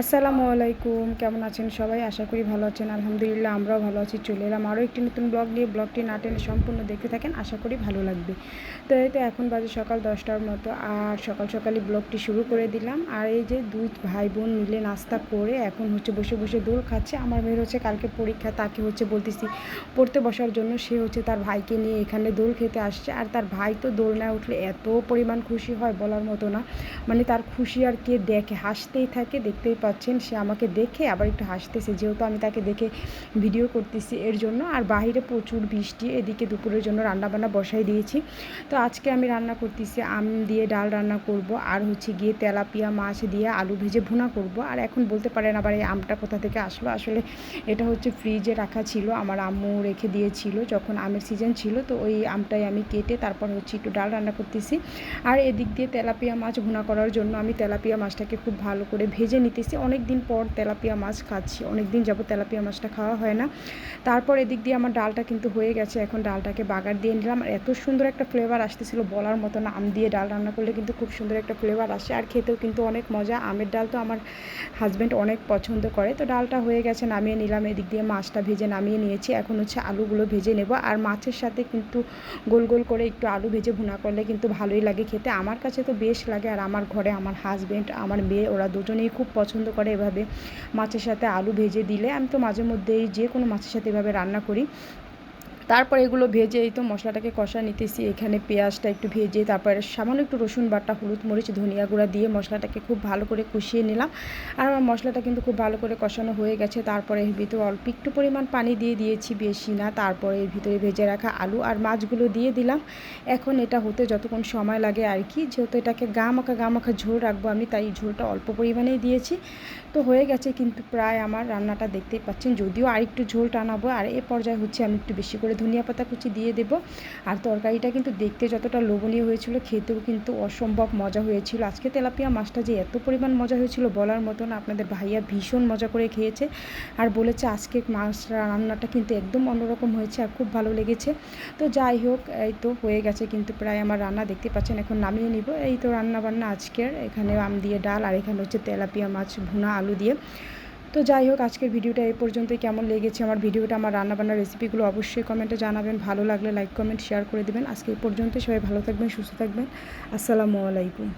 আসসালামু আলাইকুম, কেমন আছেন সবাই? আশা করি ভালো আছেন, আলহামদুলিল্লাহ আমরাও ভালো আছি, চলে এলাম আরও একটি নতুন ব্লগ নিয়ে। ব্লগটি না টেনে সম্পূর্ণ দেখতে থাকেন, আশা করি ভালো লাগবে। তো এই তো এখন বাজে সকাল দশটার মতো, আর সকাল সকালই ব্লগটি শুরু করে দিলাম। আর এই যে দুই ভাই বোন মিলে নাস্তা করে এখন হচ্ছে বসে বসে দোল খাচ্ছে। আমার মেয়ের হচ্ছে কালকে পরীক্ষা, তাকে হচ্ছে বলতেছি পড়তে বসার জন্য। সে হচ্ছে তার ভাইকে নিয়ে এখানে দোল খেতে আসছে। আর তার ভাই তো দোল না উঠলে এত পরিমাণ খুশি হয় বলার মতো না। মানে তার খুশি আর কে দেখে, হাসতেই থাকে, দেখতেই পাচ্ছেন, সে আমাকে দেখে আবার একটু হাসতেছে। যেহেতু আমি তাকে দেখে ভিডিও করতেছি এর জন্য, আর বাহিরে প্রচুর বৃষ্টি, এদিকে দুপুরের জন্য রান্নাবান্না বসাই দিয়েছি। তো আজকে আমি রান্না করতেছি আম দিয়ে ডাল রান্না করব, আর হচ্ছে গিয়ে তেলাপিয়া মাছ দিয়ে আলু ভেজে ভুনা করব। আর এখন বলতে পারেন আবার এই আমটা কোথা থেকে আসলো? আসলে এটা হচ্ছে ফ্রিজে রাখা ছিল, আমার আম্মু রেখে দিয়েছিল যখন আমের সিজন ছিল, তো ওই আমটাই আমি কেটে তারপর হচ্ছে একটু ডাল রান্না করতেছি। আর এদিক দিয়ে তেলাপিয়া মাছ ভুনা করার জন্য আমি তেলাপিয়া মাছটাকে খুব ভালো করে ভেজে নিতেছি। অনেক দিন পর তেলাপিয়া মাছ খাচ্ছি। অনেক দিন যাব তেলাপিয়া মাছটা খাওয়া হয় না। তারপর এদিক দিয়ে আমার ডালটা কিন্তু হয়ে গেছে। এখন ডালটাকে বাগার দিয়ে নিলাম। আর এত সুন্দর একটা ফ্লেভার আসতেছিল বলার মতো না। আম দিয়ে ডাল রান্না করলে কিন্তু খুব সুন্দর একটা ফ্লেভার আসে। আর খেতেও কিন্তু অনেক মজা। আমের ডাল তো আমার হাজব্যান্ড অনেক পছন্দ করে। তো ডালটা হয়ে গেছে, নামিয়ে নিলাম। এদিক দিয়ে মাছটা ভেজে নামিয়ে নিয়েছি। এখন হচ্ছে আলুগুলো ভেজে নেব। আর মাছের সাথে কিন্তু গোল গোল করে একটু আলু ভেজে ভুনা করলে কিন্তু ভালোই লাগে খেতে। আমার কাছে তো বেশ লাগে। আর আমার ঘরে আমার হাজব্যান্ড আমার মেয়ে, ওরা দুজনেই খুব পছন্দ করে এভাবে মাছের সাথে আলু ভেজে দিলে আমি তো মাঝে মধ্যেই যে কোনো মাছের সাথে এভাবে রান্না করি। তারপর এগুলো ভেজে এই তো মশলাটাকে কষা নিতেছি। এখানে পেঁয়াজটা একটু ভেজে, তারপরে সামান্য একটু রসুন বাটা, হলুদ মরিচ, ধনিয়া গুঁড়া দিয়ে মশলাটাকে খুব ভালো করে কষিয়ে নিলাম। আর আমার মশলাটা কিন্তু খুব ভালো করে কষানো হয়ে গেছে। তারপরে এর ভিতরে অল্প একটু পরিমাণ পানি দিয়ে দিয়েছি বেশি না। তারপরে এর ভিতরে ভেজে রাখা আলু আর মাছগুলো দিয়ে দিলাম। এখন এটা হতে যতক্ষণ সময় লাগে আর কি, যেহেতু এটাকে গা মাখা গা মাখা ঝোল রাখব আমি, তাই ঝোলটা অল্প পরিমাণেই দিয়েছি। তো হয়ে গেছে কিন্তু প্রায় আমার রান্নাটা দেখতেই পাচ্ছেন। যদিও আর একটু ঝোল টানাবো, আর এ পর্যায়ে হচ্ছে আমি একটু বেশি করে ধনিয়া পাতা কুচি দিয়ে দেব। আর তরকারিটা কিন্তু দেখতে যতটা লোভনীয় হয়েছিল, খেতেও কিন্তু অসম্ভব মজা হয়েছিল। আজকে তেলাপিয়া মাছটা যে এত পরিমাণ মজা হয়েছিল বলার মতন আপনাদের ভাইয়া ভীষণ মজা করে খেয়েছে। আর বলেছে আজকে মাছ রান্নাটা কিন্তু একদম অন্যরকম হয়েছে আর খুব ভালো লেগেছে। তো যাই হোক, এই তো হয়ে গেছে কিন্তু প্রায় আমার রান্না, দেখতে পাচ্ছেন এখন নামিয়ে নিব। এই তো রান্না বান্না আজকের, এখানে আম দিয়ে ডাল আর এখানে হচ্ছে তেলাপিয়া মাছ ভুনা আলু দিয়ে। তো যাই হোক, আজকের ভিডিওটা এই পর্যন্তই। কেমন লেগেছে আমার ভিডিওটা, আমার রান্নাবান্নার রেসিপিগুলো অবশ্যই কমেন্টে জানাবেন। ভালো লাগলে লাইক কমেন্ট শেয়ার করে দেবেন। আজকে এই পর্যন্ত সবাই ভালো থাকবেন, সুস্থ থাকবেন। আসসালামু আলাইকুম।